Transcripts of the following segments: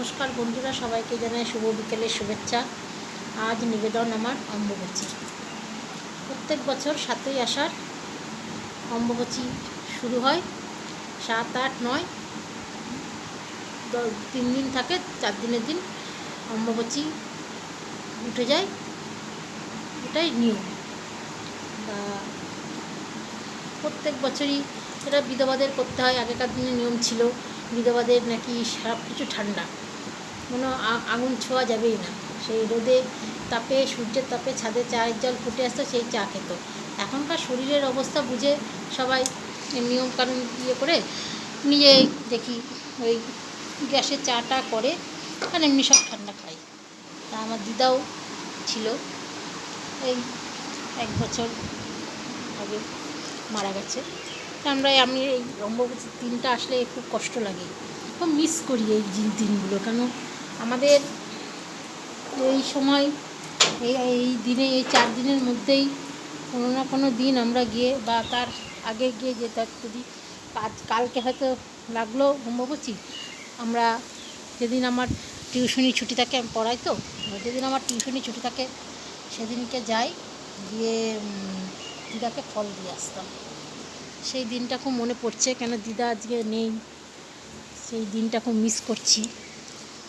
নমস্কার বন্ধুরা, সবাইকে জানাই শুভ বিকেলের শুভেচ্ছা। আজ নিবেদন আমার অম্বুবচী। প্রত্যেক বছর সাতই আষাঢ় অম্বুবচী শুরু হয়, সাত, আট, নয় তিন দিন থাকে, চার দিনের দিন অম্বুবচী উঠে যায়। এটাই নিয়ম। তা প্রত্যেক বছরই এটা বিধবাদের করতে হয়, আগেকার দিনে নিয়ম ছিল, বিধবাদের নাকি সব কিছু ঠান্ডা। কোনো আগুন ছোঁয়া যাবেই না। সেই রোদে তাপে, সূর্যের তাপে ছাদে চায়ের জল ফুটে আসতো, সেই চা খেত। এখনকার শরীরের অবস্থা বুঝে সবাই নিয়মকানুন ইয়ে করে নিজে দেখি ওই গ্যাসে চাটা করে, আর এমনি সব ঠান্ডা খাই। তা আমার দিদাও ছিল। এই এক বছর আগে মারা গেছে। তা আমরা, আমি এই অম্বুবচীর দিনটা আসলে খুব কষ্ট লাগে। খুব মিস করি এই দিনগুলো কেন আমাদের এই সময়, এই এই দিনে, এই চার দিনের মধ্যেই কোনো না কোনো দিন আমরা গিয়ে বা তার আগে গিয়ে যে তার যদি আজ কালকে হয়তো লাগল অম্বুবচী আমরা যেদিন আমার টিউশনি ছুটি থাকে, আমি পড়াই তো যেদিন আমার টিউশনি ছুটি থাকে, সেদিনকে যাই, গিয়ে দিদাকে ফল দিয়ে আসতাম। সেই দিনটা খুব মনে পড়ছে, কেন দিদা আজকে নেই, সেই দিনটা খুব মিস করছি।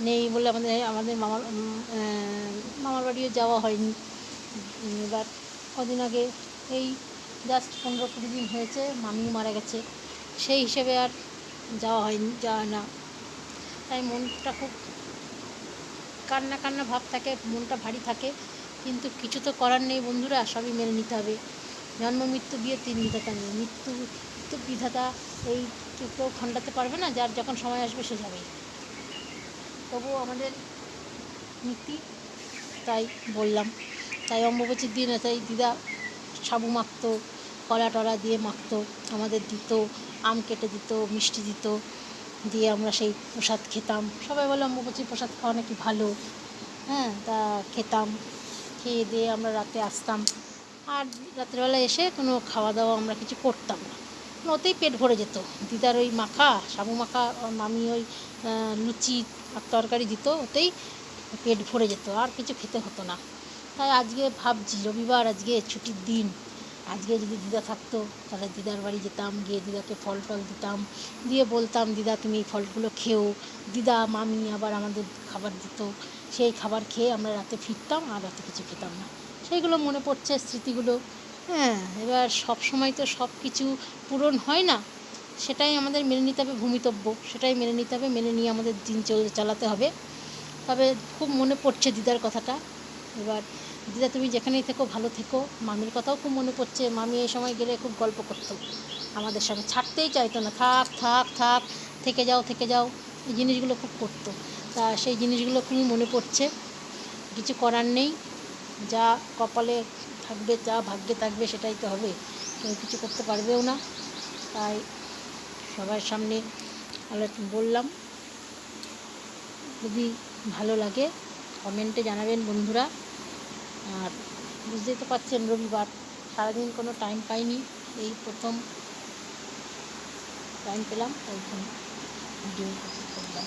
নেই বলে আমাদের আমাদের মামার মামার বাড়িও যাওয়া হয়নি। এবার কদিন আগে এই জাস্ট পনেরো কুড়ি দিন হয়েছে মামি মারা গেছে। সেই হিসেবে আর যাওয়া হয়নি, যাওয়া না। তাই মনটা খুব কান্না কান্না ভাব থাকে, মনটা ভারী থাকে। কিন্তু কিছু তো করার নেই বন্ধুরা, সবই মেনে নিতে হবে। জন্ম, মৃত্যু বিয়ে তিন বিধাতা নেই। মৃত্যু তো বিধাতা এই কেউ খণ্ডাতে পারবে না, যার যখন সময় আসবে সে যাবে তবুও আমাদের নীতি, তাই বললাম। তাই অম্বুবচীর দিন তাই দিদা সাবু মাখতো, কলা টলা দিয়ে মাখতো, আমাদের দিত, আম কেটে দিত, মিষ্টি দিত, দিয়ে আমরা সেই প্রসাদ খেতাম। সবাই বলে অম্বুবচীর প্রসাদ খাওয়া নাকি ভালো? হ্যাঁ তা খেতাম। খেয়ে দিয়ে আমরা রাতে আসতাম। আর রাত্রেবেলা এসে কোনো খাওয়া দাওয়া আমরা কিছু করতাম না। ওতেই পেট ভরে যেত। দিদার ওই মাখা সাবু মাখা মামি ওই লুচি আর তরকারি দিত, ওতেই পেট ভরে যেত, আর কিছু খেতে হতো না। তাই আজকে ভাবছি, রবিবার আজকে ছুটির দিন, আজকে যদি দিদা থাকতো, তাহলে দিদার বাড়ি যেতাম, গিয়ে দিদাকে ফল টল দিতাম, দিয়ে বলতাম, দিদা, তুমি এই ফলগুলো খেও। দিদা, মামি আবার আমাদের খাবার দিত। সেই খাবার খেয়ে আমরা রাতে ফিরতাম, আর রাতে কিছু খেতাম না। সেইগুলো মনে পড়ছে স্মৃতিগুলো। হ্যাঁ এবার সব সময় তো সব কিছু পূরণ হয় না। সেটাই আমাদের মেনে নিতে হবে ভূমিতব্য। সেটাই মেনে নিতে হবে, মেনে নিয়ে আমাদের দিন চল- চালাতে হবে। তবে খুব মনে পড়ছে দিদার কথাটা। এবার দিদা, তুমি যেখানেই থেকো, ভালো থেকো। মামির কথাও খুব মনে পড়ছে। মামি এই সময় গেলে খুব গল্প করতো। আমাদের সঙ্গে ছাড়তেই চাইতো না। থাক থাক থাক, থেকে যাও থেকে যাও। এই জিনিসগুলো খুব করতো। তা সেই জিনিসগুলো খুবই মনে পড়ছে। কিছু করার নেই। যা কপালে থাকবে, যা ভাগ্যে থাকবে সেটাই তো হবে। কেউ কিছু করতে পারবেও না। তাই সবার সামনে আলোচনা বললাম। যদি ভালো লাগে কমেন্টে জানাবেন বন্ধুরা। আর বুঝতেই তো পারছেন রবিবার। সারাদিন কোনো টাইম পাইনি। এই প্রথম টাইম পেলাম, তাই জন্য ভিডিও করলাম।